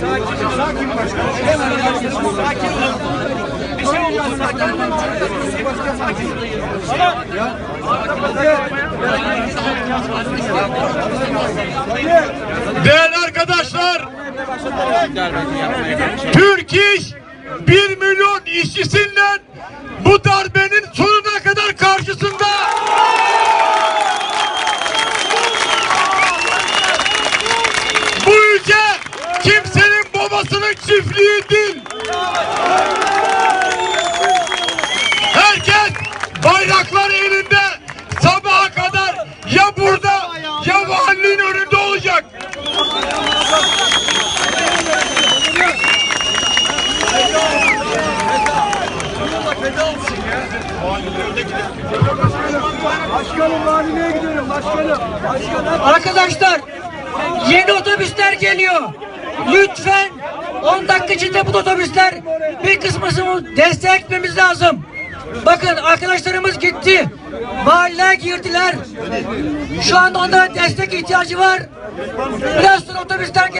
Sakin, Değerli arkadaşlar, Türk iş 1 milyon işçisinden bu darbe babasının çiftliği değil. Herkes bayraklar elinde sabaha kadar ya burada ya valinin önünde olacak. Başkanım valiliğe gidiyorum başkanım. Başkanım. Arkadaşlar yeni otobüsler geliyor. Lütfen 10 dakika içinde bu otobüsler bir kısmını destek etmemiz lazım. Bakın arkadaşlarımız gitti. Mahalleye girdiler. Şu anda onlara destek ihtiyacı var. Biraz sonra otobüsler